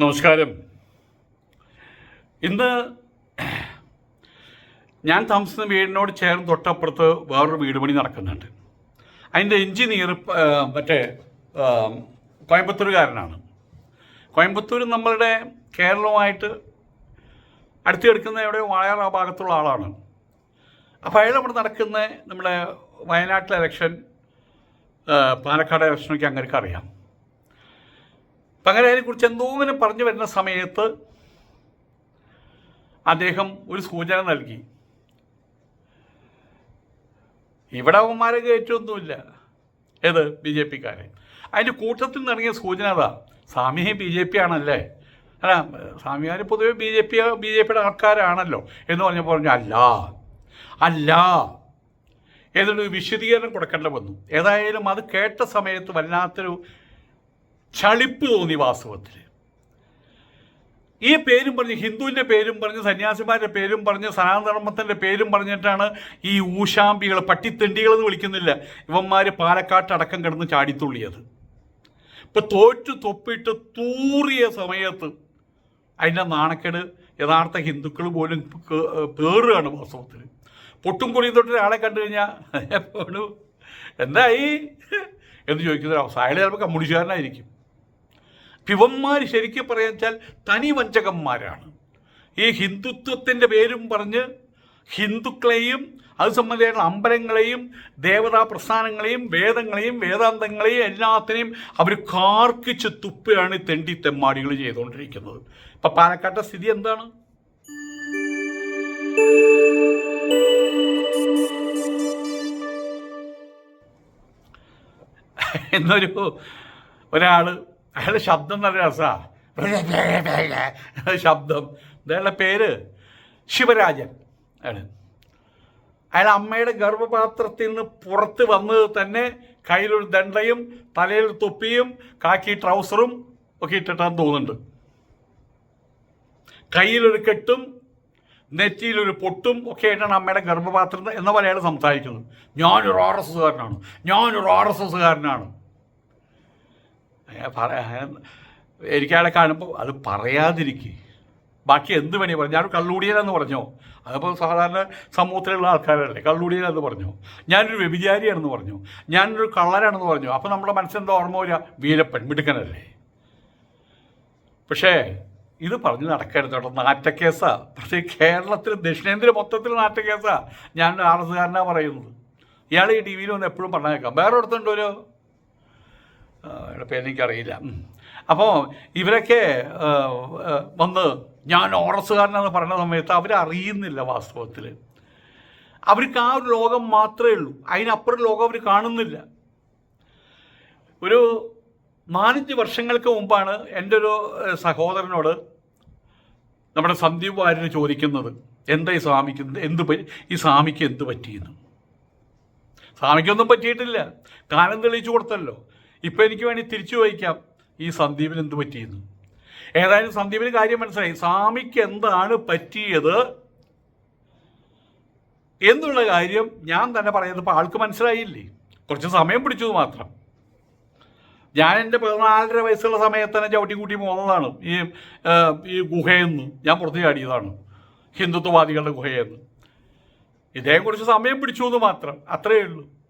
നമസ്കാരം. ഇന്ന് ഞാൻ താമസിക്കുന്ന വീടിനോട് ചേർന്ന് തൊട്ടപ്പുറത്ത് വേറൊരു വീട് പണി നടക്കുന്നുണ്ട്. അതിന്റെ എഞ്ചിനീയർ മറ്റേ കോയമ്പത്തൂരുകാരനാണ്. കോയമ്പത്തൂർ നമ്മളുടെ കേരളവുമായിട്ട് അടുത്ത് കിടക്കുന്ന എവിടെയോ വാഴയാർ ആ ഭാഗത്തുള്ള ആളാണ്. അപ്പോൾ അയാൾ അവിടെ നടക്കുന്ന നമ്മുടെ വയനാട്ടിലെ ഇലക്ഷൻ പാലക്കാട് ഇലക്ഷനൊക്കെ അങ്ങനെയൊക്കെ അറിയാം. അതിനെക്കുറിച്ച് എന്തോ ഇങ്ങനെ പറഞ്ഞു വരുന്ന സമയത്ത് അദ്ദേഹം ഒരു സൂചന നൽകി. ഇവിടെ അവന്മാരെ കയറ്റൊന്നുമില്ല. ഏത്? ബി ജെ പിക്കാരെ. അതിന്റെ കൂട്ടത്തിൽ നിന്ന് ഇറങ്ങിയ സൂചന അതാ. സ്വാമിയെ ബി ജെ പി ആണല്ലേ അല്ല സ്വാമിമാർ പൊതുവെ B J P B J പിയുടെ ആൾക്കാരാണല്ലോ എന്ന് പറഞ്ഞപ്പോൾ പറഞ്ഞു അല്ല അല്ല. ഏതൊരു വിശദീകരണം കൊടുക്കേണ്ട വന്നു. ഏതായാലും അത് കേട്ട സമയത്ത് വല്ലാത്തൊരു ചളിപ്പ് തോന്നി വാസ്തവത്തിൽ. ഈ പേരും പറഞ്ഞ് ഹിന്ദുവിന്റെ പേരും പറഞ്ഞ് സന്യാസിമാരുടെ പേരും പറഞ്ഞ് സനാതനധർമ്മത്തിന്റെ പേരും പറഞ്ഞിട്ടാണ് ഈ ഊശാമ്പികൾ പട്ടിത്തെണ്ടികൾ എന്ന് വിളിക്കുന്നില്ല ഇവന്മാർ പാലക്കാട്ടടക്കം കിടന്ന് ചാടിത്തുള്ളിയത്. ഇപ്പം തോറ്റു തൊപ്പിട്ട് തൂറിയ സമയത്ത് അതിന്റെ നാണക്കേട് യഥാർത്ഥ ഹിന്ദുക്കൾ പോലും പേറുകയാണ് വാസ്തവത്തിൽ. പൊട്ടും കുറിയും തൊട്ട് ഒരാളെ കണ്ടു കഴിഞ്ഞാൽ എന്തായി? എന്ന് ചോദിക്കുന്ന ഒരു അവസ്ഥ അയാൾ ചിലപ്പോൾ കമ്മ്യൂണിസ്റ്റുകാരനായിരിക്കും. ഇവന്മാർ ശരിക്കും പറയാൻ വെച്ചാൽ തനി വഞ്ചകന്മാരാണ്. ഈ ഹിന്ദുത്വത്തിന്റെ പേരും പറഞ്ഞ് ഹിന്ദുക്കളെയും അത് സംബന്ധിച്ചുള്ള അമ്പലങ്ങളെയും ദേവതാ പ്രസ്ഥാനങ്ങളെയും വേദങ്ങളെയും വേദാന്തങ്ങളെയും എല്ലാത്തിനെയും അവർ കാർക്കിച്ച് തുപ്പുകയാണ് തെണ്ടി തെമ്മാടികൾ ചെയ്തുകൊണ്ടിരിക്കുന്നത്. ഇപ്പം പാലക്കാട്ടെ സ്ഥിതി എന്താണ്? എന്നൊരു ഒരാൾ അയാളുടെ ശബ്ദം നല്ല രസമാണ് ശബ്ദം. അയാളുടെ പേര് ശിവരാജൻ. ആണ് അയാൾ അമ്മയുടെ ഗർഭപാത്രത്തിൽ നിന്ന് പുറത്ത് വന്നത് തന്നെ കയ്യിലൊരു ദണ്ടയും തലയിൽ തൊപ്പിയും കാക്കി ട്രൗസറും ഒക്കെ ഇട്ടിട്ടാന്ന് തോന്നുന്നുണ്ട്. കയ്യിലൊരു കെട്ടും നെറ്റിയിലൊരു പൊട്ടും ഒക്കെ ആയിട്ടാണ് അമ്മയുടെ ഗർഭപാത്രം എന്ന പോലെ അയാൾ സംസാരിക്കുന്നത്. ഞാനൊരു ആർ എസ് എസ്സുകാരനാണ് ഞാനൊരു ആർ എസ് എസ്സുകാരനാണ് എനിക്ക് അയാളെ കാണുമ്പോൾ അത് പറയാതിരിക്കുക ബാക്കി എന്ത് വേണേ പറഞ്ഞു. ഞാൻ കള്ളുകൂടിയനെന്ന് പറഞ്ഞോ. അതിപ്പോൾ സാധാരണ സമൂഹത്തിലുള്ള ആൾക്കാരല്ലേ കള്ളുകൂടിയനെന്ന് പറഞ്ഞു. ഞാനൊരു വ്യഭിചാരിയാണെന്ന് പറഞ്ഞു. ഞാനൊരു കള്ളരാണെന്ന് പറഞ്ഞു. അപ്പോൾ നമ്മുടെ മനസ്സിന്റെ ഓർമ്മ വരിക വീരപ്പൻ മിടുക്കനല്ലേ. പക്ഷേ ഇത് പറഞ്ഞ് നടക്കരുത് കേട്ടോ. നാറ്റക്കേസാ. പക്ഷേ കേരളത്തിൽ ദക്ഷിണേന്ത്യ മൊത്തത്തിൽ നാറ്റക്കേസാ. ഞാൻ ആർ എസ്സുകാരനാണ് പറയുന്നത്. ഇയാൾ ഈ ടി വിയിൽ വന്ന് എപ്പോഴും പറഞ്ഞേക്കാം. വേറെ അടുത്തുണ്ടോ ഒരു ആ, അയാളുടെ പേര് എനിക്കറിയില്ല. ഉം. അപ്പോൾ ഇവരൊക്കെ വന്ന് ഞാൻ ഓറസുകാരനെന്ന് പറഞ്ഞ സമയത്ത് അവരറിയുന്നില്ല വാസ്തവത്തിൽ അവർക്ക് ആ ഒരു ലോകം മാത്രമേ ഉള്ളൂ. അതിനപ്പുറം ലോകം അവർ കാണുന്നില്ല. ഒരു നാലഞ്ച് വർഷങ്ങൾക്ക് മുമ്പാണ് എന്റെ ഒരു സഹോദരനോട് നമ്മുടെ സന്ദീപ് വാര്യന് ചോദിക്കുന്നത് എന്താ ഈ സ്വാമിക്ക് എന്ത് ഈ സ്വാമിക്ക് എന്ത് പറ്റിയെന്ന്? സ്വാമിക്കൊന്നും പറ്റിയിട്ടില്ല. കാലം തെളിയിച്ചു കൊടുത്തല്ലോ. ഇപ്പം എനിക്ക് വേണ്ടി തിരിച്ചു വഹിക്കാം ഈ സന്ദീപിന് എന്ത് പറ്റിയെന്ന്. ഏതായാലും സന്ദീപിന് കാര്യം മനസ്സിലായി. സ്വാമിക്ക് എന്താണ് പറ്റിയത്? എന്നുള്ള കാര്യം ഞാൻ തന്നെ പറയുന്നത് ഇപ്പോൾ ആൾക്ക് മനസ്സിലായില്ലേ? കുറച്ച് സമയം പിടിച്ചത് മാത്രം. ഞാൻ എന്റെ പതിനാലര വയസ്സുള്ള സമയത്ത് തന്നെ ചവിട്ടി കൂട്ടി പോകുന്നതാണ് ഈ ഈ ഗുഹയെന്ന്. ഞാൻ പുറത്ത് ചാടിയതാണ്. ഹിന്ദുത്വവാദികളുടെ ഗുഹയെന്ന്. ഇതേക്കുറിച്ച് സമയം പിടിച്ചു എന്ന് മാത്രം. അത്രയേ ഉള്ളൂ.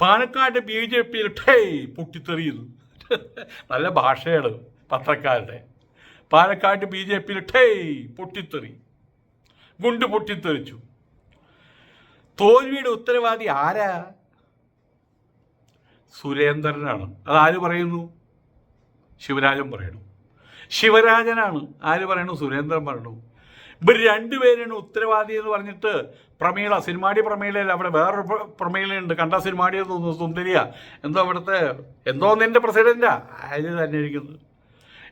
പാലക്കാട് ബി ജെ പിയിൽ ടേ പൊട്ടിത്തെറിയുന്നു. നല്ല ഭാഷയാണ് പത്രക്കാരുടെ. പാലക്കാട് ബി ജെ പിയിൽ ടേ പൊട്ടിത്തെറി. ഗുണ്ട് പൊട്ടിത്തെറിച്ചു. തോൽവിയുടെ ഉത്തരവാദി ആരാ? സുരേന്ദ്രനാണ്. ആര് പറയുന്നു? ശിവരാജൻ പറയണു ശിവരാജനാണ്. ആര് പറയണു സുരേന്ദ്രൻ പറയണു ഇവർ രണ്ടുപേരാണ് ഉത്തരവാദി എന്ന് പറഞ്ഞിട്ട് പ്രമീള സിനിമാടി പ്രമീളയിൽ അവിടെ വേറൊരു പ്ര- പ്രമീളയുണ്ട്. കണ്ട സിനിമാടി സുന്ദരിയ. എന്തോ അവിടുത്തെ എന്തോ നിന്റെ പ്രസിഡന്റാ. അതിൽ തന്നെ ഇരിക്കുന്നത്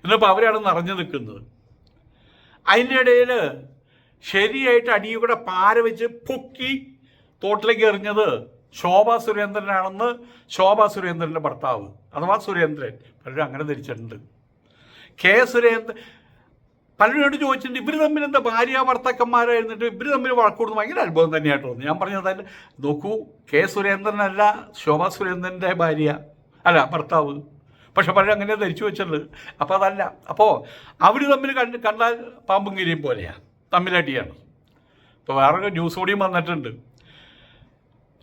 എന്നിപ്പോൾ അവരാണ് നിറഞ്ഞു നിൽക്കുന്നത്. അതിന്റെ ഇടയിൽ ശരിയായിട്ട് അടിയിൽ കൂടെ പാര വെച്ച് പൊക്കി തോട്ടിലേക്ക് എറിഞ്ഞത് ശോഭ സുരേന്ദ്രനാണെന്ന് ശോഭ സുരേന്ദ്രന്റെ ഭർത്താവ്. അഥവാ സുരേന്ദ്രൻ. പലരും അങ്ങനെ ധരിച്ചിട്ടുണ്ട്. കെ സുരേന്ദ്രൻ പലരോട് ചോദിച്ചിട്ടുണ്ട് ഇവർ തമ്മിൽ എന്താ ഭാര്യ ഭർത്താക്കന്മാരായിരുന്നിട്ട് ഇവർ തമ്മിൽ വഴക്കൂടുന്നത് ഭയങ്കര അത്ഭുതം തന്നെയായിട്ട് തോന്നുന്നു ഞാൻ പറഞ്ഞത് അതിൽ നോക്കൂ കെ സുരേന്ദ്രനല്ല ശോഭ സുരേന്ദ്രന്റെ ഭാര്യ അല്ല ഭർത്താവ്. പക്ഷെ പലരും അങ്ങനെ ധരിച്ചു വെച്ചിട്ടുണ്ട് അപ്പോൾ അതല്ല. അപ്പോൾ അവർ തമ്മിൽ കണ്ട് കണ്ടാൽ പാമ്പും കിരിയും പോലെയാണ് തമ്മിലടിയാണ്. ഇപ്പോൾ വേറെ ന്യൂസ് കൂടിയും വന്നിട്ടുണ്ട്.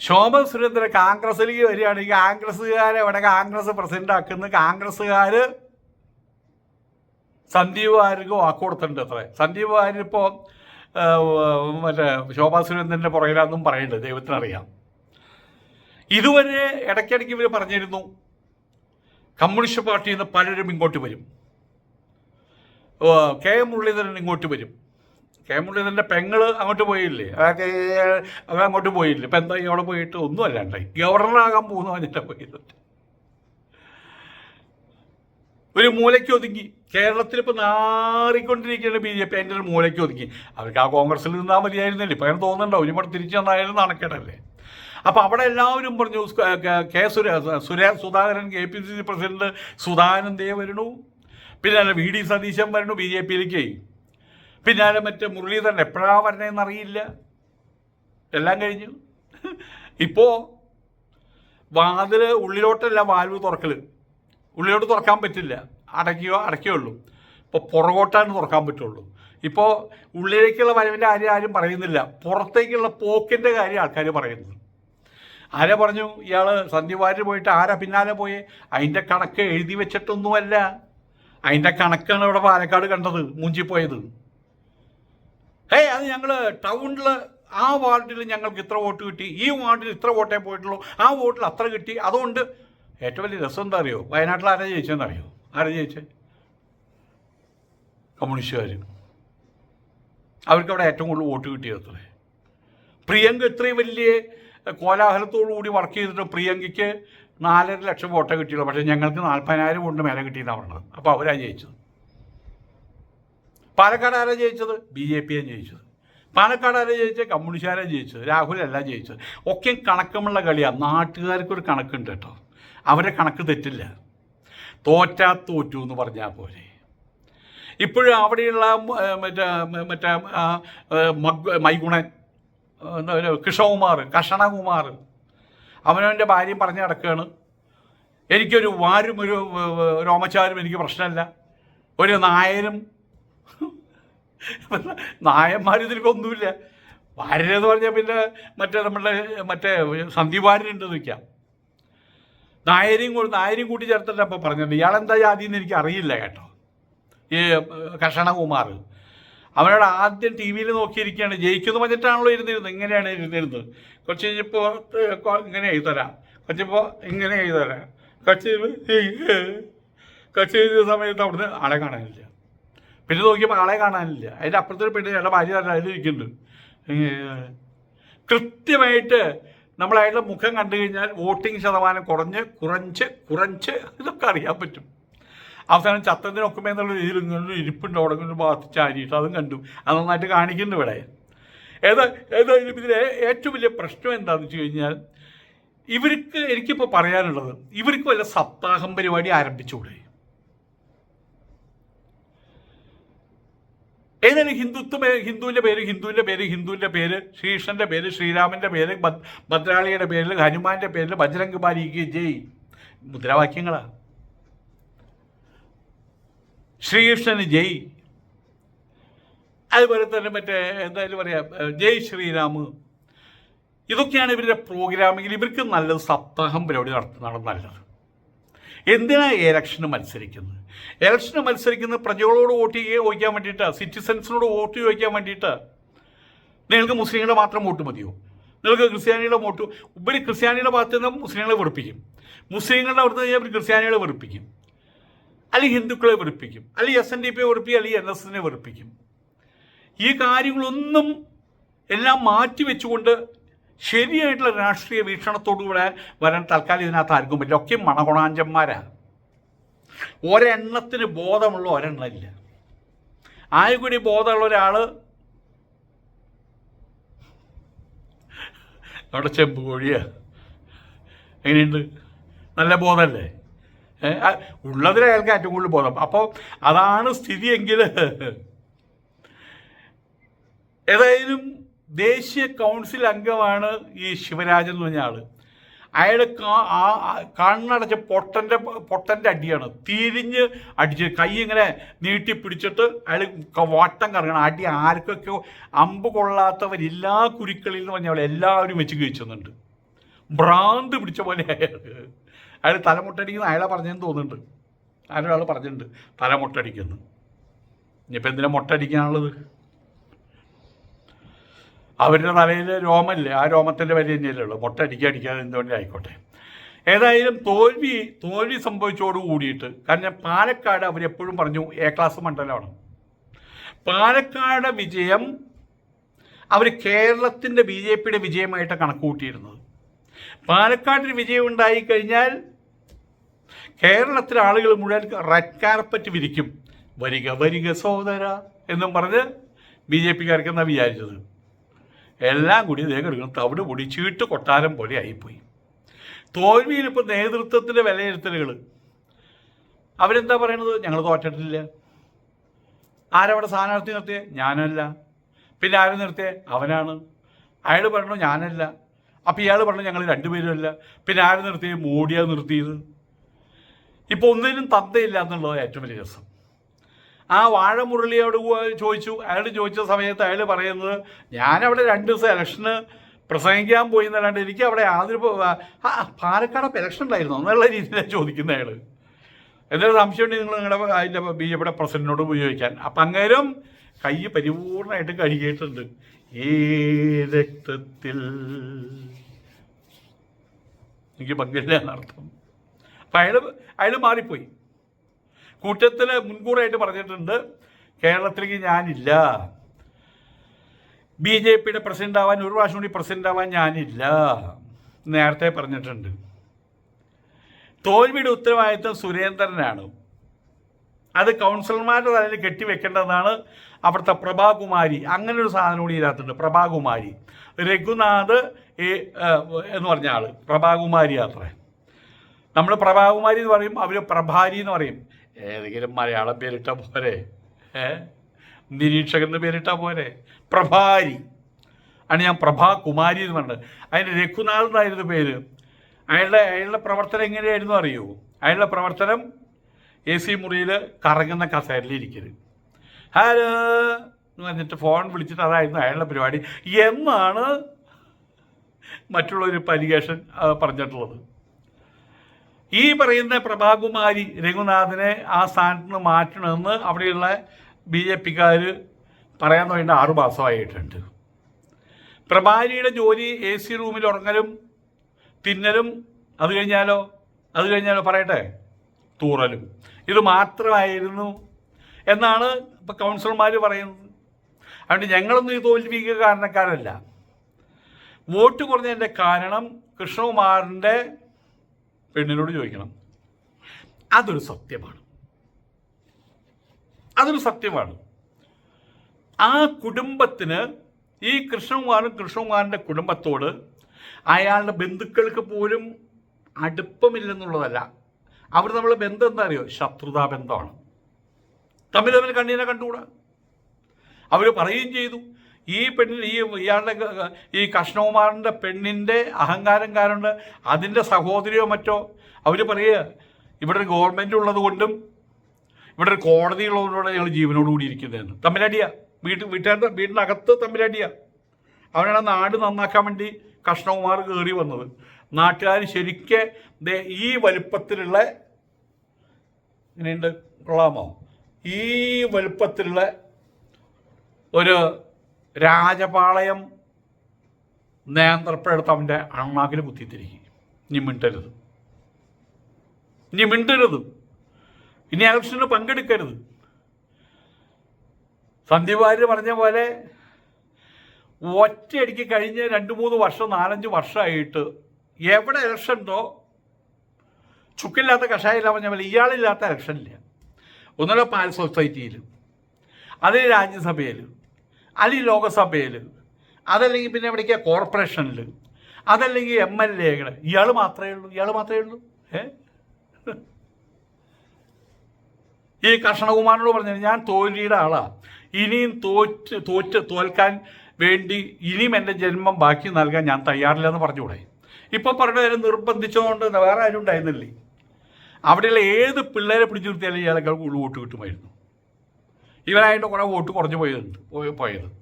ശോഭ സുരേന്ദ്രൻ കോൺഗ്രസിലേക്ക് വരികയാണെങ്കിൽ കോൺഗ്രസ്സുകാരെ ഇവിടെ കോൺഗ്രസ് പ്രസിഡന്റ് ആക്കുന്ന? കോൺഗ്രസ്സുകാർ സന്ദീപ് വാര്യർക്ക് വാക്ക് കൊടുത്തിട്ടുണ്ട് അത്രേ. സന്ദീപ് വാര്യർ ഇപ്പോൾ മറ്റേ ശോഭാ സുരേന്ദ്രന്റെ പുറകിലാണെന്നും പറയുന്നുണ്ട്. ദൈവത്തിനറിയാം. ഇതുവരെ ഇടയ്ക്കിടയ്ക്ക് ഇവർ പറഞ്ഞിരുന്നു കമ്മ്യൂണിസ്റ്റ് പാർട്ടിയിൽ നിന്ന് പലരും ഇങ്ങോട്ട് വരും. കെ എം മുരളീധരൻ ഇങ്ങോട്ട് വരും. കെ എം മുരളീധരന്റെ പെങ്ങൾ അങ്ങോട്ട് പോയില്ലേ? അവ അങ്ങോട്ട് പോയില്ലേ? ഇപ്പം എന്താ അവിടെ പോയിട്ട്? ഒന്നും അല്ലാണ്ടായി ഗവർണറാകാൻ പോകുന്നു പറഞ്ഞിട്ടാണ് പോയത്. ഒരു മൂലയ്ക്ക് ഒതുങ്ങി. കേരളത്തിൽ ഇപ്പോൾ നാറിക്കൊണ്ടിരിക്കുകയാണ് ബി ജെ പി. അതിന്റെ ഒരു മൂലയ്ക്ക് ഒതുക്കി അവർക്ക് ആ കോൺഗ്രസിൽ നിന്നാൽ മതിയായിരുന്നില്ല. ഇപ്പം അങ്ങനെ തോന്നുന്നുണ്ടോ? ഒരുപാട് തിരിച്ചു വന്നായാലും നടക്കേണ്ടല്ലേ അപ്പോൾ അവിടെ എല്ലാവരും പറഞ്ഞു K- സുരേ Sudhakaran K P C C president സുധാനന്ദേ വരണു പിന്നെ വി ഡി സതീശൻ വരണു ബി ജെ പിയിലേക്ക്. പിന്നെ മറ്റേ മുരളീധരൻ എപ്പോഴാണ് വരണേന്ന് അറിയില്ല. എല്ലാം കഴിഞ്ഞു. ഇപ്പോൾ വാതിൽ ഉള്ളിലോട്ടല്ല വാൽവ് തുറക്കൽ ഉള്ളിലോട്ട് തുറക്കാൻ പറ്റില്ല. അടയ്ക്കുകയോ അടയ്ക്കുകയുള്ളൂ. ഇപ്പോൾ പുറകോട്ടാണ് തുറക്കാൻ പറ്റുള്ളൂ. ഇപ്പോൾ ഉള്ളിലേക്കുള്ള വരവിന്റെ കാര്യം ആരും പറയുന്നില്ല. പുറത്തേക്കുള്ള പോക്കിന്റെ കാര്യം ആൾക്കാർ പറയുന്നത്. ആരെ പറഞ്ഞു? ഇയാൾ സന്ധ്യവാരിൽ പോയിട്ട് ആരാ പിന്നാലെ പോയി? അതിന്റെ കണക്ക് എഴുതി വെച്ചിട്ടൊന്നുമല്ല. അതിന്റെ കണക്കാണ് ഇവിടെ പാലക്കാട് കണ്ടത് മുഞ്ചിപ്പോയത് ഏയ് അത് ഞങ്ങൾ ടൗണിൽ ആ വാർഡിൽ ഞങ്ങൾക്ക് ഇത്ര വോട്ട് കിട്ടി ഈ വാർഡിൽ ഇത്ര വോട്ടേ പോയിട്ടുള്ളൂ ആ വോട്ടിൽ അത്ര കിട്ടി. അതുകൊണ്ട് ഏറ്റവും വലിയ രസം എന്താ അറിയോ? വയനാട്ടിൽ ആരാ ജയിച്ചതെന്ന് അറിയോ? ആരാ ജയിച്ചത് കമ്മ്യൂണിസ്റ്റുകാർ അവർക്ക് അവിടെ ഏറ്റവും കൂടുതൽ വോട്ട് കിട്ടിയത് അത്രേ പ്രിയങ്ക ഇത്രയും വലിയ കോലാഹലത്തോടു കൂടി വർക്ക് ചെയ്തിട്ട് പ്രിയങ്കയ്ക്ക് നാലര ലക്ഷം വോട്ടേ കിട്ടിയുള്ളൂ. പക്ഷേ ഞങ്ങൾക്ക് നാൽപ്പതിനായിരം കൊണ്ട് മേലെ കിട്ടിയെന്നാണ് പറഞ്ഞത്. അപ്പോൾ അവരാ ജയിച്ചത്. പാലക്കാട് ആരാ ജയിച്ചത്? ബി ജെ പിയാണ് ജയിച്ചത്. പാലക്കാട് ആരാ ജയിച്ചത്? കമ്മ്യൂണിസ്റ്റുകാരാണ് ജയിച്ചത്. രാഹുലല്ല ജയിച്ചത്. ഒക്കെ കണക്കമുള്ള കളിയാണ് നാട്ടുകാർക്കൊരു കണക്കുണ്ട് കേട്ടോ. അവരെ കണക്ക് തെറ്റില്ല. തോറ്റാ തോറ്റു എന്ന് പറഞ്ഞാൽ പോലെ ഇപ്പോഴും അവിടെയുള്ള മറ്റേ മറ്റേ മൈഗുണൻ കൃഷ്ണകുമാർ കഷണകുമാർ അവനവന്റെ ഭാര്യയും പറഞ്ഞു നടക്കുകയാണ് എനിക്കൊരു വാരും ഒരു രോമച്ചാരും എനിക്ക് പ്രശ്നമല്ല ഒരു നായരും നായന്മാർ ഇതിലൊന്നുമില്ല ഭാര്യ എന്ന് പറഞ്ഞാൽ പിന്നെ മറ്റേ നമ്മളുടെ മറ്റേ സന്ദീപ് ഭാര്യയുണ്ട് നിൽക്കാം നായരെയും കൂടി നായരെയും കൂട്ടി ചേർത്തിട്ട് അപ്പോൾ പറഞ്ഞിട്ടുണ്ട്. ഇയാളെന്താ ജാതി എന്ന് എനിക്ക് അറിയില്ല കേട്ടോ. ഈ കഷണകുമാർ അവനോട് ആദ്യം ടി വിയിൽ നോക്കിയിരിക്കുകയാണ്. ജയിക്കുന്നു പറഞ്ഞിട്ടാണല്ലോ ഇരുന്നിരുന്നത്. ഇങ്ങനെയാണ് ഇരുന്നിരുന്നത്. കുറച്ച് കഴിഞ്ഞപ്പോൾ ഇങ്ങനെ എഴുതരാം. കുറച്ചിപ്പോൾ ഇങ്ങനെ എഴുതരാം. കുറച്ച് കുറച്ച് കഴിഞ്ഞ സമയത്ത് അവിടുന്ന് ആളെ കാണാനില്ല. പിന്നെ നോക്കിയപ്പോൾ ആളെ കാണാനില്ല. അതിന്റെ അപ്പുറത്തൊരു പെണ്ണ് ചേട്ടാ ഭാര്യ അതിലിരിക്കുന്നുണ്ട് കൃത്യമായിട്ട് നമ്മൾ മുഖം കണ്ടു കഴിഞ്ഞാൽ വോട്ടിംഗ് ശതമാനം കുറഞ്ഞ് കുറഞ്ഞ് കുറഞ്ഞ് ഇതൊക്കെ അറിയാൻ പറ്റും. അവസാനം ചത്തത്തിന് ഒക്കെ എന്നുള്ള രീതിയിൽ ഇങ്ങനെ ഇരിപ്പുണ്ട് അവിടെ ഇങ്ങനെ ഭാഗത്ത് ചാരിയിട്ട് അതും കണ്ടു. അത് നന്നായിട്ട് കാണിക്കുന്നുണ്ട് ഇവിടെ. ഏതാ ഏതായാലും ഇതിലെ ഏറ്റവും വലിയ പ്രശ്നം എന്താണെന്ന് വെച്ച് കഴിഞ്ഞാൽ ഇവർക്ക് എനിക്കിപ്പോൾ പറയാനുള്ളത് ഇവർക്ക് വല്ല സപ്താഹം പരിപാടി ആരംഭിച്ചുകൂടെ ഏതായാലും ഹിന്ദുത്വം ഹിന്ദുവിന്റെ പേര് ഹിന്ദുവിന്റെ പേര് ഹിന്ദുവിന്റെ പേര് ശ്രീകൃഷ്ണന്റെ പേര് ശ്രീരാമന്റെ പേര് ഭദ്- ഭദ്രാളിയുടെ പേരിൽ ഹനുമാന്റെ പേരിൽ ബജരംഗ് ബാലിക്ക് ജയ്. മുദ്രാവാക്യങ്ങളാണ് ശ്രീകൃഷ്ണന് ജയ്. അതുപോലെ തന്നെ മറ്റേ എന്തായാലും പറയാം ജയ് ശ്രീരാമ്. ഇതൊക്കെയാണ് ഇവരുടെ പ്രോഗ്രാമിങ്ങിൽ ഇവർക്ക് നല്ലത് സപ്താഹം പരിപാടി നടത്തുന്നതാണ് നല്ലത്. എന്തിനാണ് ഇലക്ഷന് മത്സരിക്കുന്നത്? ഇലക്ഷന് മത്സരിക്കുന്നത് പ്രജകളോട് വോട്ട് ചോദിക്കാൻ വേണ്ടിയിട്ടാണ് സിറ്റിസൻസിനോട് വോട്ട് ചോദിക്കാൻ വേണ്ടിയിട്ടാണ് നിങ്ങൾക്ക് മുസ്ലിങ്ങളുടെ മാത്രം വോട്ട് മതിയോ? നിങ്ങൾക്ക് ക്രിസ്ത്യാനികളുടെ വോട്ട് ഇവർ ക്രിസ്ത്യാനികളുടെ ഭാഗത്ത് നിന്ന് മുസ്ലിങ്ങളെ വെറുപ്പിക്കും. മുസ്ലിങ്ങളുടെ അവിടുന്ന് കഴിഞ്ഞാൽ ക്രിസ്ത്യാനികളെ വെറുപ്പിക്കും. അല്ലെങ്കിൽ ഹിന്ദുക്കളെ വെറുപ്പിക്കും. അല്ലെങ്കിൽ എസ് എൻ ഡി പിയെ വെറുപ്പിക്കും അല്ലെങ്കിൽ എൻ എസ് എസിനെ വെറുപ്പിക്കും. ഈ കാര്യങ്ങളൊന്നും എല്ലാം മാറ്റി വെച്ചുകൊണ്ട് ശരിയായിട്ടുള്ള രാഷ്ട്രീയ വീക്ഷണത്തോടുകൂടെ വരാൻ തൽക്കാലം ഇതിനകത്ത് ആർക്കും പറ്റില്ല. ഒക്കെ മണകുണാഞ്ചന്മാരാണ് ഒരെണ്ണത്തിന് ബോധമുള്ള ഒരെണ്ണമില്ല. ആയ കൂടി ബോധമുള്ള ഒരാൾ അവിടെ ചെമ്പ് കോഴിയാ. എങ്ങനെയുണ്ട്? നല്ല ബോധമല്ലേ? ഉള്ളതിലെ അയാൾക്ക് ഏറ്റവും കൂടുതൽ ബോധം. അപ്പോൾ അതാണ് സ്ഥിതിയെങ്കിൽ ഏതായാലും ദേശീയ കൗൺസിൽ അംഗമാണ് ഈ ശിവരാജൻ എന്ന് പറഞ്ഞ ആൾ. അയാൾ കണ്ണടച്ച് പൊട്ടന്റെ പൊട്ടന്റെ അടിയാണ്. തിരിഞ്ഞ് അടിച്ച് കൈ ഇങ്ങനെ നീട്ടി പിടിച്ചിട്ട് അയാൾ വട്ടം കറങ്ങണം. അടി ആർക്കൊക്കെ അമ്പ് കൊള്ളാത്തവരില്ലാ കുരുക്കളിൽ എന്ന് പറഞ്ഞാൽ എല്ലാവരും വെച്ച് കഴിച്ചുന്നുണ്ട് ഭ്രാന്ത് പിടിച്ച പോലെ അയാൾ അയാൾ തലമുട്ടടിക്കുന്ന. അയാളെ പറഞ്ഞെന്ന് തോന്നുന്നുണ്ട്. ആരൊരാൾ പറഞ്ഞിട്ടുണ്ട് തലമുട്ടടിക്കുന്നു. ഇനിയിപ്പോൾ എന്തിനാ മുട്ടടിക്കാനുള്ളത്? അവരുടെ തലയിൽ രോമല്ലേ? ആ രോമത്തിന്റെ വലിയ തന്നെയല്ലേ ഉള്ളൂ മുട്ട അടിക്കുക അടിക്കാതെ എന്തുകൊണ്ട് ആയിക്കോട്ടെ. ഏതായാലും തോൽവി തോൽവി സംഭവിച്ചോട് കൂടിയിട്ട് കാരണം പാലക്കാട് അവരെപ്പോഴും പറഞ്ഞു എ ക്ലാസ് മണ്ഡലമാണ്. പാലക്കാട് വിജയം അവർ കേരളത്തിന്റെ ബി ജെ പിയുടെ വിജയമായിട്ട് കണക്കുകൂട്ടിയിരുന്നത്. പാലക്കാട്ടിൽ വിജയം ഉണ്ടായിക്കഴിഞ്ഞാൽ കേരളത്തിലെ ആളുകൾ മുഴുവൻ റെഡ് കാർപ്പറ്റ് വിരിക്കും. വരിക വരിക സോദര എന്നും പറഞ്ഞ് ബി ജെ പിക്കാർക്ക് എന്നാണ് വിചാരിച്ചത്? എല്ലാം കൂടി ഇതേ കിടക്കണം തവിട് പൊടി ചീട്ട് കൊട്ടാരം പോലെ ആയിപ്പോയി. തോൽവിയിലിപ്പോൾ നേതൃത്വത്തിന്റെ വിലയിരുത്തലുകൾ അവരെന്താ പറയണത്? ഞങ്ങൾ തോറ്റിട്ടില്ല ആരവിടെ സ്ഥാനാർത്ഥി നിർത്തിയേ? ഞാനല്ല. പിന്നെ ആര് നിർത്തിയേ? അവനാണ്. അയാൾ പറഞ്ഞു ഞാനല്ല. അപ്പോൾ ഇയാൾ പറഞ്ഞു ഞങ്ങൾ രണ്ടുപേരുമല്ല. പിന്നെ ആര് നിർത്തിയത് മോഡിയാണ് നിർത്തിയത്. ഇപ്പോൾ ഒന്നിനും തന്തയില്ല എന്നുള്ളത് ഏറ്റവും വലിയ രസം. ആ വാഴമുരളിയോട് ചോദിച്ചു. അയാൾ ചോദിച്ച സമയത്ത് അയാൾ പറയുന്നത് ഞാനവിടെ രണ്ട് ദിവസം ഇലക്ഷന് പ്രസംഗിക്കാൻ പോയി എന്നല്ലാണ്ട് എനിക്ക് അവിടെ യാതൊരു പാലക്കാട് ഇലക്ഷൻ ഉണ്ടായിരുന്നു? എന്നുള്ള രീതിയിലാണ് ചോദിക്കുന്നത് അയാൾ എന്തൊരു സംശയമുണ്ടെങ്കിൽ നിങ്ങൾ നിങ്ങളുടെ അതിന്റെ ബി ജെ പിയുടെ പ്രസിഡന്റിനോട് ഉപയോഗിക്കാൻ. അപ്പം അങ്ങേരും കൈ പരിപൂർണമായിട്ട് കഴുകിയിട്ടുണ്ട്. ഈ രക്തത്തിൽ എനിക്ക് പങ്കില്ല എന്നർത്ഥം. അപ്പം അയാൾ അയാൾ മാറിപ്പോയി. കൂട്ടത്തിൽ മുൻകൂറായിട്ട് പറഞ്ഞിട്ടുണ്ട് കേരളത്തിലേക്ക് ഞാനില്ല. ബി ജെ പിയുടെ പ്രസിഡന്റ് ആവാൻ ഒരു പ്രാവശ്യം കൂടി പ്രസിഡന്റ് ആവാൻ ഞാനില്ല. നേരത്തെ പറഞ്ഞിട്ടുണ്ട്. തോൽവിയുടെ ഉത്തരവാദിത്വം സുരേന്ദ്രനാണ്. അത് കൗൺസിലർമാരുടെ തലയിൽ കെട്ടിവെക്കേണ്ടതാണ് അവിടുത്തെ പ്രഭാകുമാരി. അങ്ങനെ ഒരു സാധനം കൂടി ഇതിനകത്തുണ്ട് പ്രഭാകുമാരി. രഘുനാഥ് എന്ന് പറഞ്ഞ ആൾ പ്രഭാകുമാരി അത്ര നമ്മൾ പ്രഭാകുമാരി എന്ന് പറയും അവർ പ്രഭാരി എന്ന് പറയും. ഏതെങ്കിലും മലയാളം പേരിട്ട പോരെ? നിരീക്ഷകൻ എന്ന് പേരിട്ട പോരെ? പ്രഭാരി. ആണ് ഞാൻ പ്രഭാ കുമാരി എന്ന് പറഞ്ഞത്. അതിന് രഘുനാഥ് എന്നായിരുന്നു പേര്. അയാളുടെ അയാളുടെ പ്രവർത്തനം എങ്ങനെയായിരുന്നു അറിയോ? അയാളുടെ പ്രവർത്തനം എ സി മുറിയിൽ കറങ്ങുന്ന കസേരയിൽ ഇരിക്കരുത് ഹലോ എന്ന് പറഞ്ഞിട്ട് ഫോൺ വിളിച്ചിട്ട് അതായിരുന്നു അയാളുടെ പരിപാടി. എന്നാണ് മറ്റുള്ളൊരു പരിഗേഷൻ പറഞ്ഞിട്ടുള്ളത്. ഈ പറയുന്ന പ്രഭാകുമാരി രഘുനാഥിനെ ആ സ്ഥാനത്ത് നിന്ന് മാറ്റണമെന്ന് അവിടെയുള്ള ബി ജെ പിക്കാർ പറയാൻ തുടങ്ങി ആറു മാസമായിട്ടുണ്ട്. പ്രഭാരിയുടെ ജോലി എ സി റൂമിൽ ഉറങ്ങലും തിന്നലും അത് കഴിഞ്ഞാലോ അത് കഴിഞ്ഞാലോ പറയട്ടെ തൂറലും. ഇത് മാത്രമായിരുന്നു എന്നാണ് ഇപ്പം കൗൺസിലർമാർ പറയുന്നത്. അതുകൊണ്ട് ഞങ്ങളൊന്നും ഈ തോൽവിക്ക് കാരണക്കാരല്ല. വോട്ട് കുറഞ്ഞതിന്റെ കാരണം കൃഷ്ണകുമാറിന്റെ പെണ്ണിനോട് ചോദിക്കണം. അതൊരു സത്യമാണ്. അതൊരു സത്യമാണ്. ആ കുടുംബത്തിന് ഈ കൃഷ്ണകുമാരും കൃഷ്ണകുമാരന്റെ കുടുംബത്തോട് അയാളുടെ ബന്ധുക്കൾക്ക് പോലും അടുപ്പമില്ലെന്നുള്ളതല്ല. അവർ നമ്മളെ ബന്ധം എന്താ അറിയോ ശത്രുതാ ബന്ധമാണ്. തമ്മിൽ തമ്മിൽ കണ്ണീനെ കണ്ടുകൂടാ. അവർ പറയുകയും ചെയ്തു. ഈ പെണ്ണിന് ഈ ഇയാളുടെ ഈ കൃഷ്ണകുമാറിന്റെ പെണ്ണിന്റെ അഹങ്കാരം കാരണം അതിന്റെ സഹോദരിയോ മറ്റോ? അവർ പറയുക ഇവിടെ ഒരു ഗവൺമെന്റ് ഉള്ളത് കൊണ്ടും ഇവിടെ ഒരു കോടതി ഉള്ളതുകൊണ്ടാണ് ഞങ്ങൾ ജീവനോടുകൂടി ഇരിക്കുന്നതെന്ന് തമ്മിലടിയ. വീട്ടിൽ വീട്ടുകാരുടെ വീടിനകത്ത് തമ്മിലടിയ. അവനാണ് നാട് നന്നാക്കാൻ വേണ്ടി കൃഷ്ണകുമാർ കയറി വന്നത്. നാട്ടുകാർ ശരിക്ക് ഈ വലുപ്പത്തിലുള്ള ഇങ്ങനെയുണ്ട് കൊള്ളാമോ? ഈ വലുപ്പത്തിലുള്ള ഒരു രാജപാളയം നേന്ത്രപ്പഴത്ത് അവന്റെ അണ്ണാക്കിൽ കുത്തിത്തിരിക്കും. ഇനി മിണ്ടരുത്. ഇനി മിണ്ടരുത്. ഇനി ഇലക്ഷനിൽ പങ്കെടുക്കരുത്. സന്ദീപ് വാര്യർ പറഞ്ഞ പോലെ ഒറ്റയടിക്ക് കഴിഞ്ഞ രണ്ട് മൂന്ന് വർഷം നാലഞ്ച് വർഷമായിട്ട് എവിടെ ഇലക്ഷൻ ഉണ്ടോ ചുക്കില്ലാത്ത കഷായില്ല പറഞ്ഞ പോലെ ഇയാളില്ലാത്ത ഇലക്ഷൻ ഇല്ല. ഒന്നുമില്ല പാൽ സൊസൈറ്റിയിലും അതിൽ രാജ്യസഭയിൽ അല്ലെങ്കിൽ ലോകസഭയിൽ അതല്ലെങ്കിൽ പിന്നെ എവിടേക്കാ കോർപ്പറേഷനിൽ അതല്ലെങ്കിൽ എം എൽ എകൾ ഇയാൾ മാത്രമേ ഉള്ളൂ ഇയാൾ മാത്രമേ ഉള്ളൂ ഏ? ഈ കർഷണകുമാരനോട് പറഞ്ഞു ഞാൻ തോൽവിയുടെ ആളാണ് ഇനിയും തോറ്റ് തോറ്റ് തോൽക്കാൻ വേണ്ടി ഇനിയും എന്റെ ജന്മം ബാക്കി നൽകാൻ ഞാൻ തയ്യാറില്ല എന്ന് പറഞ്ഞുകൂടെ? ഇപ്പം പറഞ്ഞു കാര്യം നിർബന്ധിച്ചതുകൊണ്ട് വേറെ ആരും ഉണ്ടായിരുന്നില്ലേ? അവിടെയുള്ള ഏത് പിള്ളേരെ പിടിച്ചു നിർത്തിയാലും ഇയാളെക്കാൾ കൂടുതൽ വോട്ട് കിട്ടുമായിരുന്നു. ഇവനായിട്ട് കുറേ വോട്ട് കുറഞ്ഞു പോയതുണ്ട് പോയ- പോയത്.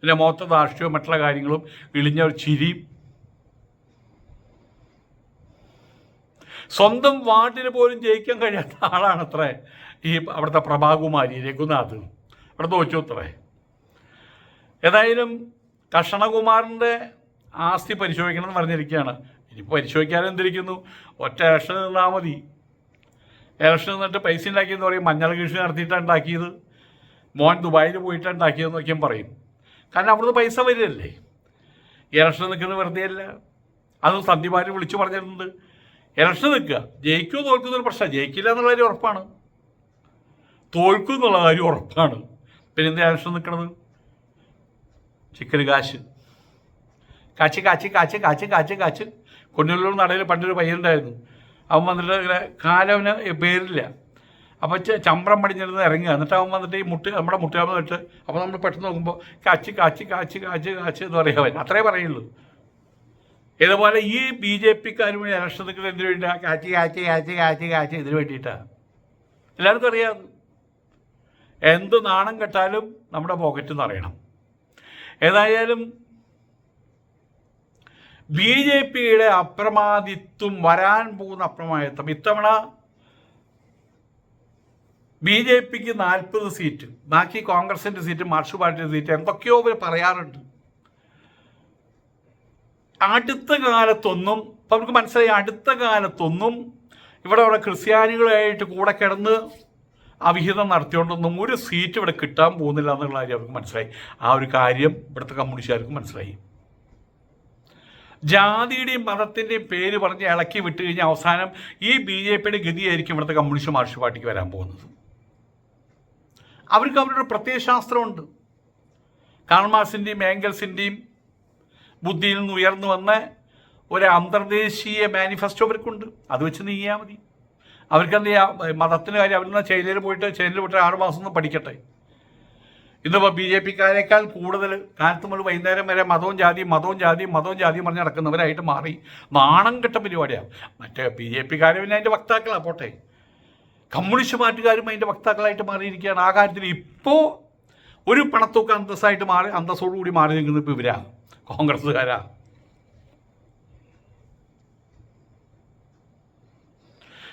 പിന്നെ മൊത്ത ധാർഷ്ട്യവും മറ്റുള്ള കാര്യങ്ങളും ഇളിഞ്ഞ ചിരിയും സ്വന്തം വാർഡിന് പോലും ജയിക്കാൻ കഴിയാത്ത ആളാണ് അത്ര ഈ അവിടുത്തെ പ്രഭാകുമാരി രഘുനാഥ്. അവിടെ തോച്ചു അത്രേ ഏതായാലും കഷണകുമാറിന്റെ ആസ്തി പരിശോധിക്കണം എന്ന് പറഞ്ഞിരിക്കുകയാണ്. ഇനി പരിശോധിക്കാൻ എന്തിരിക്കുന്നു? ഒറ്റ ഇലക്ഷൻ നിന്നാൽ മതി. ഇലക്ഷൻ നിന്നിട്ട് പൈസ ഉണ്ടാക്കിയെന്ന് പറയും മഞ്ഞൾ കൃഷി നടത്തിയിട്ടാണ് ഉണ്ടാക്കിയത്. മോൻ ദുബായിൽ പോയിട്ട് ഉണ്ടാക്കിയതെന്നൊക്കെയും പറയും. കാരണം അവിടുന്ന് പൈസ വരികയല്ലേ? ഇലക്ഷൻ നിൽക്കുന്നത് വെറുതെ അല്ല അത് സന്ധ്യമാർ വിളിച്ചു പറഞ്ഞിട്ടുണ്ട്. ഇലക്ഷൻ നിൽക്കുക. ജയിക്കുമോ തോൽക്കുന്നൊരു പ്രശ്നം. ജയിക്കില്ല എന്നുള്ള കാര്യം ഉറപ്പാണ്. തോൽക്കും എന്നുള്ള കാര്യം ഉറപ്പാണ്. പിന്നെ എന്താ ഇലക്ഷൻ നിൽക്കണത്? ചിക്കന് കാശ്. കാച്ച് കാച്ച് കാച്ച് കാച്ച് കാച്ച് കാച്ച്. കൊണ്ടുള്ള നടയിൽ പണ്ടൊരു പയ്യനുണ്ടായിരുന്നു അവൻ വന്നിട്ട് ഇങ്ങനെ കാലവന് പേരില്ല. അപ്പോൾ ചമ്പ്രം പടിഞ്ഞിരുന്ന് ഇറങ്ങുക. എന്നിട്ട് അവൻ വന്നിട്ട് ഈ മുട്ട് നമ്മുടെ മുട്ടാമ ഇട്ട് അപ്പോൾ നമ്മൾ പെട്ടെന്ന് നോക്കുമ്പോൾ കാച്ച് കാച്ച് കാച്ച് കാച്ച് കാച്ച് എന്ന് പറയുക അവൻ. അത്രേ പറയുള്ളൂ. ഇതുപോലെ ഈ ബി ജെ ഇലക്ഷൻ നിൽക്കുന്നത് എന്തിനു വേണ്ടിയിട്ടാണ് കാച്ച് കാച്ച് കാച്ച് കാച്ച് കാച്ച് ഇതിനു വേണ്ടിയിട്ടാണ് എല്ലാവർക്കും അറിയാം. എന്ത് നാണം കെട്ടാലും നമ്മുടെ പോക്കറ്റ് അറിയണം. ഏതായാലും ബി ജെ പിയുടെ അപ്രമാദിത്വം വരാൻ പോകുന്ന അപ്രമാദിത്വം. ഇത്തവണ ബി ജെ പിക്ക് നാൽപ്പത് സീറ്റ് ബാക്കി കോൺഗ്രസിന്റെ സീറ്റ് മാർക്സ് പാർട്ടിയുടെ സീറ്റ് എന്തൊക്കെയോ അവർ പറയാറുണ്ട്. അടുത്ത കാലത്തൊന്നും ഇപ്പം നമുക്ക് മനസ്സിലായി അടുത്ത കാലത്തൊന്നും ഇവിടെ അവിടെ ക്രിസ്ത്യാനികളായിട്ട് കൂടെ കിടന്ന് അവിഹിതം നടത്തിയോണ്ടൊന്നും ഒരു സീറ്റ് ഇവിടെ കിട്ടാൻ പോകുന്നില്ല എന്നുള്ള കാര്യം അവർക്ക് മനസ്സിലായി. ആ ഒരു കാര്യം ഇവിടുത്തെ കമ്മ്യൂണിസ്റ്റുകാർക്ക് മനസ്സിലായി. ജാതിയുടെയും മതത്തിന്റെയും പേര് പറഞ്ഞ് ഇളക്കി വിട്ട് അവസാനം ഈ ബി ജെ പിയുടെ ഗതിയായിരിക്കും ഇവിടുത്തെ കമ്മ്യൂണിസ്റ്റ് മാർഷ് പാർട്ടിക്ക് വരാൻ പോകുന്നത്. അവർക്ക് അവരുടെ പ്രത്യേക ശാസ്ത്രമുണ്ട്. കാൾമാർസിന്റെയും ഏംഗൽസിന്റെയും ബുദ്ധിയിൽ നിന്ന് ഉയർന്നു വന്ന ഒരു അന്തർദേശീയ മാനിഫെസ്റ്റോ അവർക്കുണ്ട്. അത് വെച്ച് നീങ്ങിയാൽ മതി. അവർക്ക് എന്ത് ചെയ്യാം? മതത്തിന് കാര്യം അവരിന്ന് ചൈനയിൽ പോയിട്ട് ചൈനയിൽ പോയിട്ട് ആറ് മാസം ഒന്നും പഠിക്കട്ടെ? ഇന്നിപ്പോൾ ബി ജെ പിക്കാരേക്കാൾ കൂടുതൽ കാലത്ത് മുതൽ വൈകുന്നേരം വരെ മതവും ജാതിയും മതവും ജാതിയും മതവും ജാതിയും പറഞ്ഞ് നടക്കുന്നവരായിട്ട് മാറി. നാണം കെട്ട പരിപാടിയാണ് മറ്റേ ബി ജെ പിക്കാരെ പിന്നെ അതിന്റെ വക്താക്കളാണ് പോട്ടെ. കമ്മ്യൂണിസ്റ്റ് പാർട്ടിക്കാരും അതിന്റെ വക്താക്കളായിട്ട് മാറിയിരിക്കുകയാണ്. ആ കാര്യത്തിൽ ഇപ്പോൾ ഒരു പണത്തൊക്കെ അന്തസ്സായിട്ട് മാറി അന്തസ്സോടുകൂടി മാറി നിൽക്കുന്നത് ഇപ്പോൾ ഇവരാ. കോൺഗ്രസ്സുകാരാ.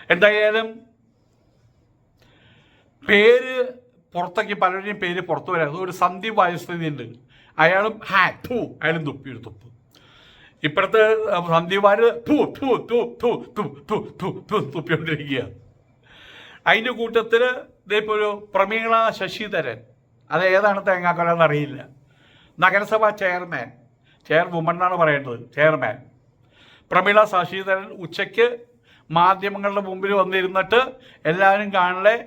എന്തായാലും പേര് പുറത്തേക്ക് പലരുടെയും പേര് പുറത്തു വരാതെ ഒരു സന്ദീപ് വായുസ്ഥിതിയുണ്ട് അയാളും ഹാ ധൂ അയാളും തുപ്പി ഒരു തുപ്പ്. ഇപ്പോഴത്തെ സന്ദീപാര് ധൂ തുപ്പിക്കൊണ്ടിരിക്കുകയാണ്. അതിന്റെ കൂട്ടത്തിൽ ഇതിപ്പോൾ ഒരു പ്രമീള ശശിധരൻ. അത് ഏതാണ് തേങ്ങാക്കൊലെന്ന് അറിയില്ല. നഗരസഭാ ചെയർമാൻ ചെയർ വുമൺ എന്നാണ് പറയേണ്ടത് ചെയർമാൻ. പ്രമീള ശശിധരൻ ഉച്ചയ്ക്ക് മാധ്യമങ്ങളുടെ മുമ്പിൽ വന്നിരുന്നിട്ട് എല്ലാവരും കാണലെ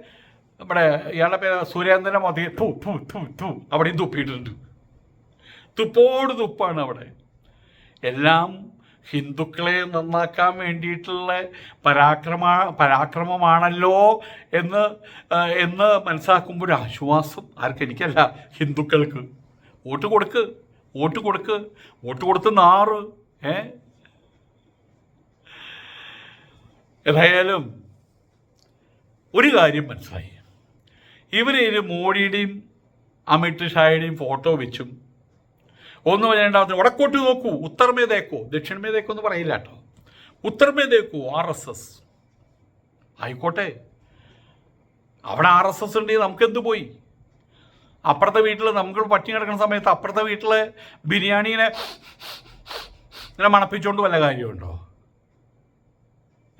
നമ്മുടെ ഇയാളുടെ പേര് സുരേന്ദ്രൻ മതി. തു തു തു തു അവിടെയും തുപ്പിയിട്ടുണ്ട്. തുപ്പോട് തുപ്പാണ് അവിടെ. എല്ലാം ഹിന്ദുക്കളെ നന്നാക്കാൻ വേണ്ടിയിട്ടുള്ള പരാക്രമ പരാക്രമമാണല്ലോ എന്ന് എന്ന് മനസ്സിലാക്കുമ്പോൾ ഒരു ആശ്വാസം ആർക്കും എനിക്കല്ല ഹിന്ദുക്കൾക്ക്. വോട്ട് കൊടുക്ക് വോട്ട് കൊടുക്ക് വോട്ട് കൊടുത്ത് നാറ് ഏ? ഏതായാലും ഒരു കാര്യം മനസ്സിലായി. ഇവരിൽ മോഡിയുടെയും അമിത് ഷായുടെയും ഫോട്ടോ വെച്ചും ഒന്നും രണ്ടാമത്തെ വടക്കോട്ട് നോക്കൂ ഉത്തർമേ തേക്കോ ദക്ഷിണമേ എന്ന് പറയില്ല കേട്ടോ. ഉത്തർമേ തേക്കൂ ആർ എസ് എസ്. ആയിക്കോട്ടെ. അവിടെ ആർ എസ് എസ് ഉണ്ടെങ്കിൽ നമുക്കെന്ത് പോയി? അപ്പുറത്തെ വീട്ടിൽ നമുക്ക് പട്ടി കിടക്കുന്ന സമയത്ത് അപ്പുറത്തെ വീട്ടിലെ ബിരിയാണീനെ ഇങ്ങനെ മണപ്പിച്ചുകൊണ്ട് വല്ല കാര്യമുണ്ടോ?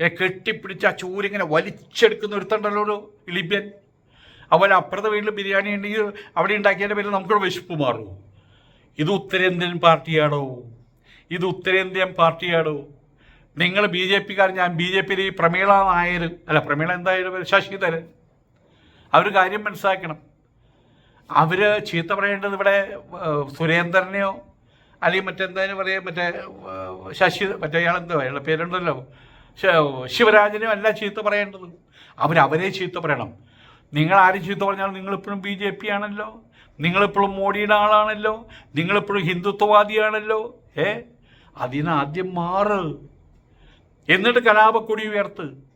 ഏ കെട്ടിപ്പിടിച്ച് ആ ചൂരിങ്ങനെ വലിച്ചെടുക്കുന്ന ഒരുത്തണ്ടല്ലോ ഒരു ലിബ്യൻ. അതുപോലെ അപ്പുറത്തെ വീട്ടിൽ ബിരിയാണി ഉണ്ടെങ്കിൽ അവിടെ ഉണ്ടാക്കിയതിന്റെ പേരിൽ നമുക്കൊരു വിശപ്പ് മാറുമോ ഇത് ഉത്തരേന്ത്യൻ പാർട്ടിയാണോ? ഇത് ഉത്തരേന്ത്യൻ പാർട്ടിയാണോ? നിങ്ങൾ ബി ജെ പിക്കാർ ഞാൻ ബി ജെ പിയിൽ ഈ പ്രമീള നായർ അല്ല പ്രമീള എന്തായാലും? ശശിധരൻ അവർ കാര്യം മനസ്സിലാക്കണം. അവർ ചീത്ത പറയേണ്ടത് ഇവിടെ സുരേന്ദ്രനെയോ അല്ലെങ്കിൽ മറ്റെന്തായാലും പറയാം മറ്റേ ശശി മറ്റേ അയാളെന്തോ അയാളുടെ പേരുണ്ടല്ലോ ശിവരാജനെയോ അല്ല ചീത്ത പറയേണ്ടത്. അവരവരെ ചീത്ത പറയണം. നിങ്ങൾ ആര് ചീത്ത പറഞ്ഞാലും നിങ്ങളിപ്പോഴും ബി ജെ പി ആണല്ലോ. നിങ്ങളിപ്പോഴും മോഡിയുടെ ആളാണല്ലോ. നിങ്ങളിപ്പോഴും ഹിന്ദുത്വവാദിയാണല്ലോ. ഏ? അതിനാദ്യം മാറ്. എന്നിട്ട് കലാപക്കൊടി ഉയർത്ത്.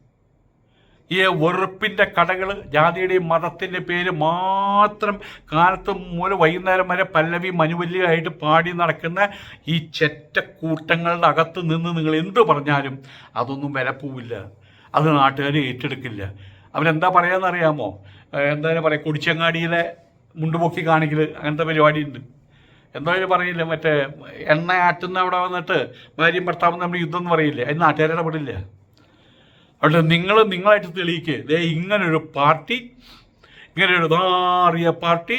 ഈ വെറുപ്പിന്റെ കടകൾ ജാതിയുടെയും മതത്തിന്റെ പേര് മാത്രം കാലത്ത് മൂലം വൈകുന്നേരം വരെ പല്ലവി മനുവല്ലിയായിട്ട് പാടി നടക്കുന്ന ഈ ചെറ്റക്കൂട്ടങ്ങളുടെ അകത്ത് നിന്ന് നിങ്ങൾ എന്ത് പറഞ്ഞാലും അതൊന്നും വിലപ്പോവില്ല. അത് നാട്ടുകാർ ഏറ്റെടുക്കില്ല. അവരെന്താ പറയാന്നറിയാമോ? അറിയാമോ എന്താ പറയുക കുടിച്ചങ്ങാടിയിലെ മുണ്ടുപൊക്കി കാണിക്കൽ അങ്ങനത്തെ പരിപാടി ഉണ്ട് എന്തായാലും പറയില്ല? മറ്റേ എണ്ണ ആറ്റുന്ന അവിടെ വന്നിട്ട് ഭാര്യയും ഭർത്താവും നമ്മൾ യുദ്ധം എന്ന് പറയില്ലേ? അതിന് നാട്ടുകാരെ ഇടപെടില്ല? അവിടെ നിങ്ങൾ നിങ്ങളായിട്ട് തെളിയിക്കുക ദേ ഇങ്ങനൊരു പാർട്ടി ഇങ്ങനൊരു നാറിയ പാർട്ടി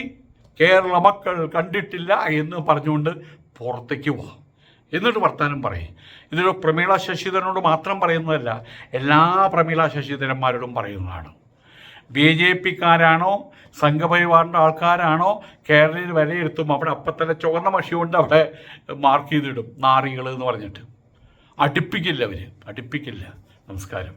കേരള മക്കൾ കണ്ടിട്ടില്ല എന്ന് പറഞ്ഞുകൊണ്ട് പുറത്തേക്ക് പോവാം എന്നിട്ട് വർത്തമാനം പറയും. ഇതൊരു പ്രമീള ശശിധരനോട് മാത്രം പറയുന്നതല്ല എല്ലാ പ്രമീള ശശിധരന്മാരോടും പറയുന്നതാണ്. ബി ജെ പിക്കാരാണോ സംഘപരിവാറിന്റെ ആൾക്കാരാണോ കേരളയിൽ വിലയിരുത്തും അവിടെ അപ്പം തന്നെ ചുവന്ന മഷി കൊണ്ട് അവിടെ മാർക്ക് ചെയ്തിടും നാറികൾ എന്ന് പറഞ്ഞിട്ട്. അടുപ്പിക്കില്ല അവർ അടുപ്പിക്കില്ല. നമസ്കാരം.